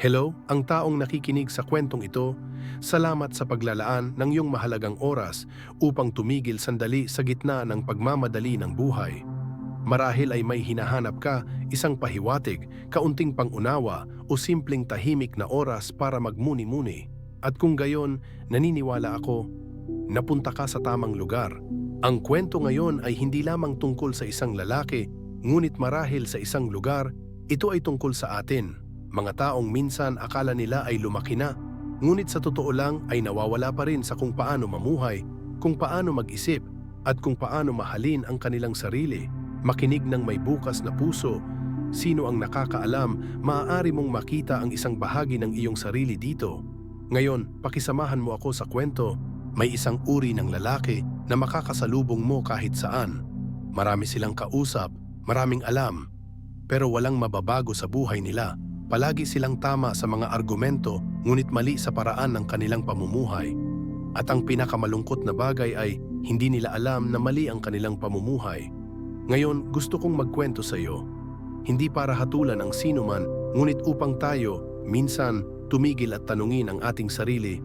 Hello, ang taong nakikinig sa kwentong ito, salamat sa paglalaan ng iyong mahalagang oras upang tumigil sandali sa gitna ng pagmamadali ng buhay. Marahil ay may hinahanap ka, isang pahiwatig, kaunting pangunawa o simpleng tahimik na oras para magmuni-muni. At kung gayon, naniniwala ako, napunta ka sa tamang lugar. Ang kwento ngayon ay hindi lamang tungkol sa isang lalaki, ngunit marahil sa isang lugar, ito ay tungkol sa atin. Mga taong minsan akala nila ay lumaki na, ngunit sa totoo lang ay nawawala pa rin sa kung paano mamuhay, kung paano mag-isip, at kung paano mahalin ang kanilang sarili. Makinig ng may bukas na puso, sino ang nakakaalam, maaari mong makita ang isang bahagi ng iyong sarili dito. Ngayon, pakisamahan mo ako sa kwento. May isang uri ng lalaki na makakasalubong mo kahit saan. Marami silang kausap, maraming alam, pero walang mababago sa buhay nila. Palagi silang tama sa mga argumento, ngunit mali sa paraan ng kanilang pamumuhay. At ang pinakamalungkot na bagay ay hindi nila alam na mali ang kanilang pamumuhay. Ngayon, gusto kong magkwento sa iyo. Hindi para hatulan ang sino man, ngunit upang tayo, minsan, tumigil at tanungin ang ating sarili,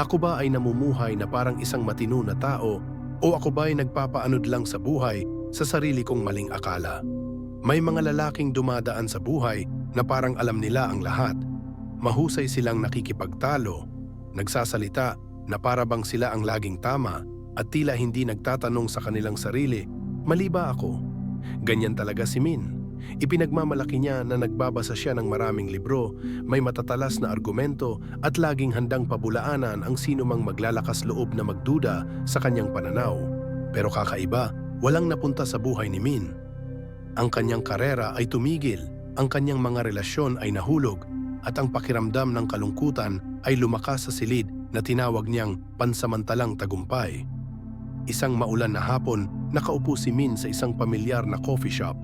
Ako ba ay namumuhay na parang isang matino na tao o ako ba ay nagpapaanod lang sa buhay sa sarili kong maling akala? May mga lalaking dumadaan sa buhay na parang alam nila ang lahat. Mahusay silang nakikipagtalo, nagsasalita na para bang sila ang laging tama at tila hindi nagtatanong sa kanilang sarili, mali ba ako? Ganyan talaga si Min. Ipinagmamalaki niya na nagbabasa siya ng maraming libro, may matatalas na argumento at laging handang pabulaanan ang sino mang maglalakas loob na magduda sa kanyang pananaw. Pero kakaiba, walang napunta sa buhay ni Min. Ang kanyang karera ay tumigil, ang kanyang mga relasyon ay nahulog, at ang pakiramdam ng kalungkutan ay lumakas sa silid na tinawag niyang pansamantalang tagumpay. Isang maulan na hapon, nakaupo si Min sa isang pamilyar na coffee shop.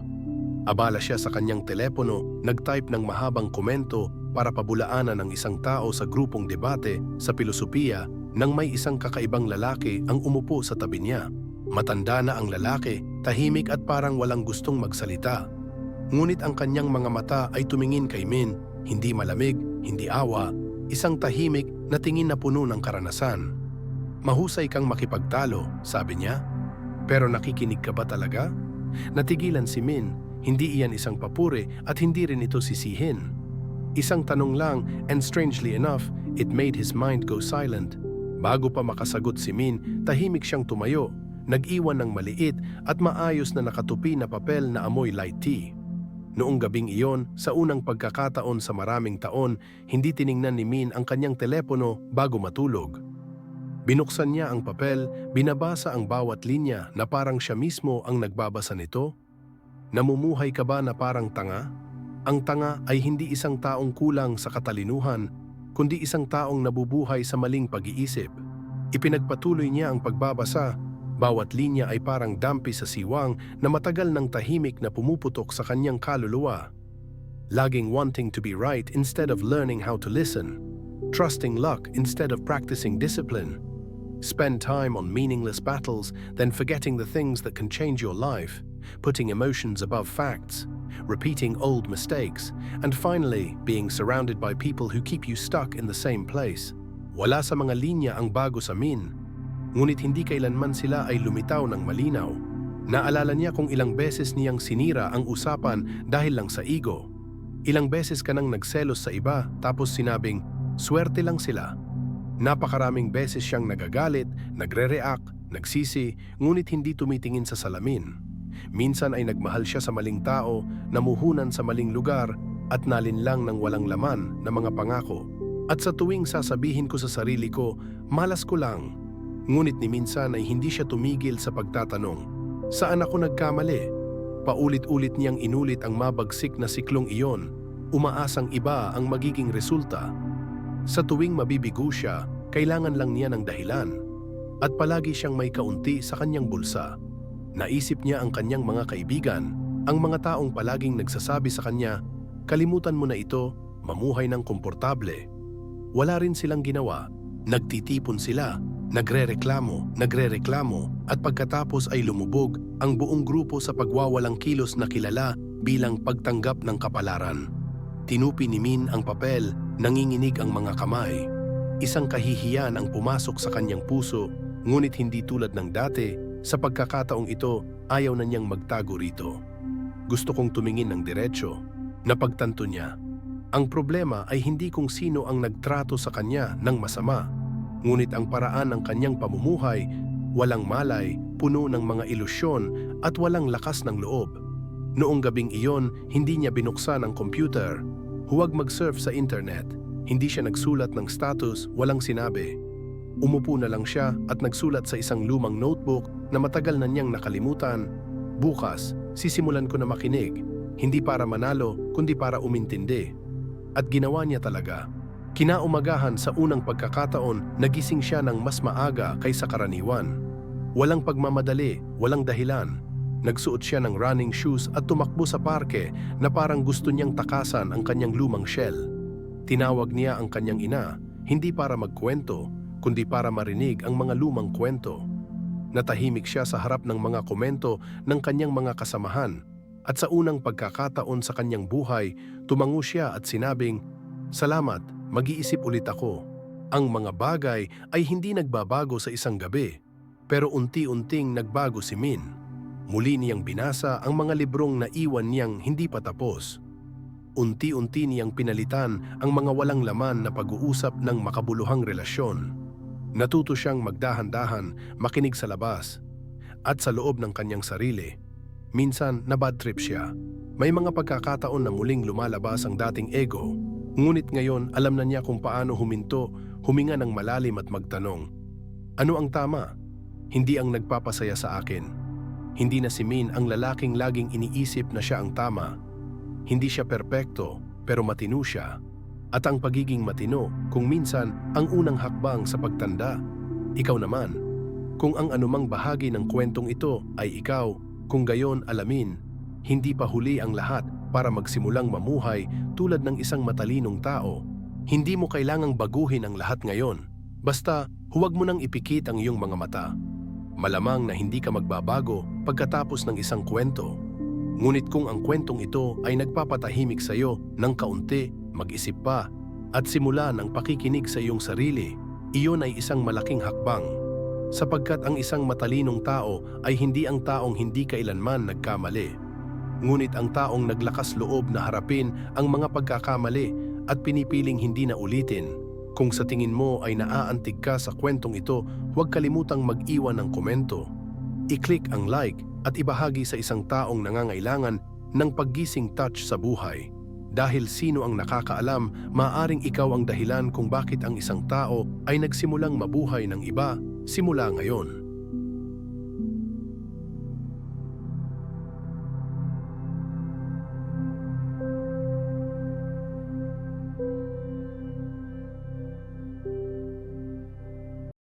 Abala siya sa kanyang telepono, nag-type ng mahabang komento para pabulaanan ng isang tao sa grupong debate sa pilosopiya nang may isang kakaibang lalaki ang umupo sa tabi niya. Matanda na ang lalaki, tahimik at parang walang gustong magsalita. Ngunit ang kanyang mga mata ay tumingin kay Min, hindi malamig, hindi awa, isang tahimik na tingin na puno ng karanasan. Mahusay kang makipagtalo, sabi niya. Pero nakikinig ka ba talaga? Natigilan si Min, hindi iyan isang papuri at hindi rin ito sisihin. Isang tanong lang and strangely enough, it made his mind go silent. Bago pa makasagot si Min, tahimik siyang tumayo, nag-iwan ng maliit at maayos na nakatupi na papel na amoy light tea. Noong gabing iyon, sa unang pagkakataon sa maraming taon, hindi tiningnan ni Min ang kanyang telepono bago matulog. Binuksan niya ang papel, binabasa ang bawat linya na parang siya mismo ang nagbabasa nito. Namumuhay ka ba na parang tanga? Ang tanga ay hindi isang taong kulang sa katalinuhan, kundi isang taong nabubuhay sa maling pag-iisip. Ipinagpatuloy niya ang pagbabasa, bawat linya ay parang dampi sa siwang na matagal ng tahimik na pumuputok sa kanyang kaluluwa. Laging wanting to be right instead of learning how to listen. Trusting luck instead of practicing discipline. Spend time on meaningless battles, then forgetting the things that can change your life. Putting emotions above facts. Repeating old mistakes. And finally, being surrounded by people who keep you stuck in the same place. Wala sa mga linya ang bago sa Min. Ngunit hindi kailanman sila ay lumitaw ng malinaw. Naalala niya kung ilang beses niyang sinira ang usapan dahil lang sa ego. Ilang beses ka nang nagselos sa iba tapos sinabing, swerte lang sila. Napakaraming beses siyang nagagalit, nagre-react, nagsisi, ngunit hindi tumitingin sa salamin. Minsan ay nagmahal siya sa maling tao, namuhunan sa maling lugar, at nalinlang ng walang laman na mga pangako. At sa tuwing sasabihin ko sa sarili ko, malas ko lang. Ngunit ni minsan ay hindi siya tumigil sa pagtatanong, saan ako nagkamali? Paulit-ulit niyang inulit ang mabagsik na siklong iyon, umaasang iba ang magiging resulta. Sa tuwing mabibigo siya, kailangan lang niya ng dahilan. At palagi siyang may kaunti sa kanyang bulsa. Naisip niya ang kanyang mga kaibigan, ang mga taong palaging nagsasabi sa kanya, kalimutan mo na ito, mamuhay ng komportable. Wala rin silang ginawa, nagtitipon sila, nagrereklamo, nagrereklamo, at pagkatapos ay lumubog ang buong grupo sa pagwawalang kilos na kilala bilang pagtanggap ng kapalaran. Tinupi ni Min ang papel, nanginginig ang mga kamay. Isang kahihiyan ang pumasok sa kanyang puso, ngunit hindi tulad ng dati, sa pagkakataong ito, ayaw na niyang magtago rito. Gusto kong tumingin ng diretsyo. Napagtanto niya. Ang problema ay hindi kung sino ang nagtrato sa kanya ng masama, ngunit ang paraan ng kanyang pamumuhay, walang malay, puno ng mga ilusyon at walang lakas ng loob. Noong gabing iyon, hindi niya binuksan ang computer. Huwag mag-surf sa internet. Hindi siya nagsulat ng status, walang sinabi. Umupo na lang siya at nagsulat sa isang lumang notebook na matagal na niyang nakalimutan. Bukas, sisimulan ko na makinig. Hindi para manalo, kundi para umintindi. At ginawa niya talaga. Kinaumagahan sa unang pagkakataon, nagising siya ng mas maaga kaysa karaniwan. Walang pagmamadali, walang dahilan. Nagsuot siya ng running shoes at tumakbo sa parke na parang gusto niyang takasan ang kanyang lumang shell. Tinawag niya ang kanyang ina, hindi para magkwento, kundi para marinig ang mga lumang kwento. Natahimik siya sa harap ng mga komento ng kanyang mga kasamahan at sa unang pagkakataon sa kanyang buhay, tumango siya at sinabing, Salamat, mag-iisip ulit ako. Ang mga bagay ay hindi nagbabago sa isang gabi, pero unti-unting nagbago si Min. Muli niyang binasa ang mga librong naiwan niyang hindi pa tapos. Unti-unti niyang pinalitan ang mga walang laman na pag-uusap ng makabuluhang relasyon. Natuto siyang magdahan-dahan, makinig sa labas, at sa loob ng kanyang sarili. Minsan, na bad trip siya. May mga pagkakataon na muling lumalabas ang dating ego, ngunit ngayon alam na niya kung paano huminto, huminga ng malalim at magtanong. Ano ang tama? Hindi ang nagpapasaya sa akin. Hindi na si Min ang lalaking laging iniisip na siya ang tama. Hindi siya perpekto, pero matino siya. At ang pagiging matino, kung minsan, ang unang hakbang sa pagtanda. Ikaw naman. Kung ang anumang bahagi ng kwentong ito ay ikaw, kung gayon alamin, hindi pa huli ang lahat para magsimulang mamuhay tulad ng isang matalinong tao. Hindi mo kailangang baguhin ang lahat ngayon. Basta, huwag mo nang ipikit ang iyong mga mata. Malamang na hindi ka magbabago pagkatapos ng isang kwento. Ngunit kung ang kwentong ito ay nagpapatahimik sa iyo ng kaunti, mag-isip pa, at simula ng pakikinig sa iyong sarili, iyon ay isang malaking hakbang. Sapagkat ang isang matalinong tao ay hindi ang taong hindi kailanman nagkamali. Ngunit ang taong naglakas loob na harapin ang mga pagkakamali at pinipiling hindi na ulitin. Kung sa tingin mo ay naaantig ka sa kwentong ito, huwag kalimutang mag-iwan ng komento. I-click ang like at ibahagi sa isang taong nangangailangan ng paggising touch sa buhay. Dahil sino ang nakakaalam, maaring ikaw ang dahilan kung bakit ang isang tao ay nagsimulang mabuhay ng iba simula ngayon.